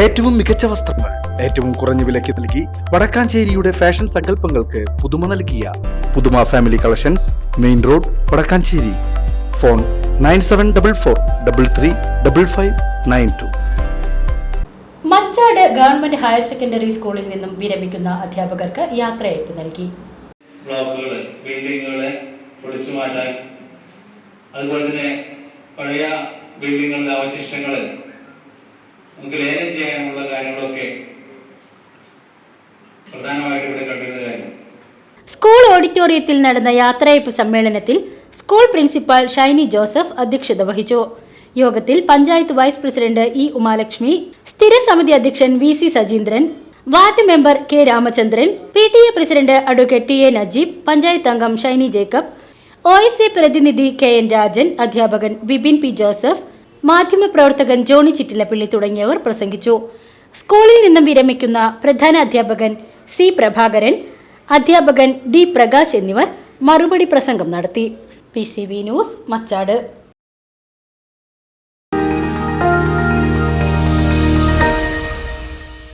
ഏറ്റവും മികച്ച വസ്ത്രങ്ങൾ ഏറ്റവും കുറഞ്ഞ വിലയ്ക്ക് നൽകി വടക്കാഞ്ചേരിയുടെ ഫാഷൻ സങ്കല്പങ്ങൾക്ക് പുതുമ നൽകിയ പുതുമ family collections main road Vadakkanchery. Phone nine seven double four double three double five nine two. Machad government higher secondary സ്കൂളിൽ നിന്നും വിരമിക്കുന്ന അധ്യാപകർക്ക് യാത്രയയപ്പ് നൽകി. ബ്ലോക്കുകൾ ബിൽഡിങ്ങുകളെ പൊളിച്ചു മാറ്റാൻ അതുപോലെ തന്നെ പഴയ ബിൽഡിങ്ങുകളുടെ അവശിഷ്ടങ്ങൾ നമുക്ക് ലേലം ചെയ്യാനുള്ള കാര്യങ്ങളൊക്കെ പ്രധാനമായിട്ട് ഇവിടെ കണ്ടിരുന്ന കാര്യം. സ്കൂൾ ഓഡിറ്റോറിയത്തിൽ നടന്ന യാത്രയപ്പ് സമ്മേളനത്തിൽ സ്കൂൾ പ്രിൻസിപ്പാൾ ഷൈനി ജോസഫ് അധ്യക്ഷത വഹിച്ചു. യോഗത്തിൽ panchayat vice president E Umalakshmi സ്ഥിരസമിതി അധ്യക്ഷൻ V C Sajeendran ward member K Ramachandran P T A president advocate T A Najeeb panchayat അംഗം Shiny Jacob O S A പ്രതിനിധി കെ എൻ രാജൻ അധ്യാപകൻ Bibin P Joseph മാധ്യമപ്രവർത്തകൻ ജോണി ചിറ്റിലപ്പള്ളി തുടങ്ങിയവർ പ്രസംഗിച്ചു. സ്കൂളിൽ നിന്നും വിരമിക്കുന്ന പ്രധാന അധ്യാപകൻ സി പ്രഭാകരൻ അധ്യാപകൻ ഡി പ്രകാശ് എന്നിവർ മറുപടി പ്രസംഗം നടത്തി. P news Machad.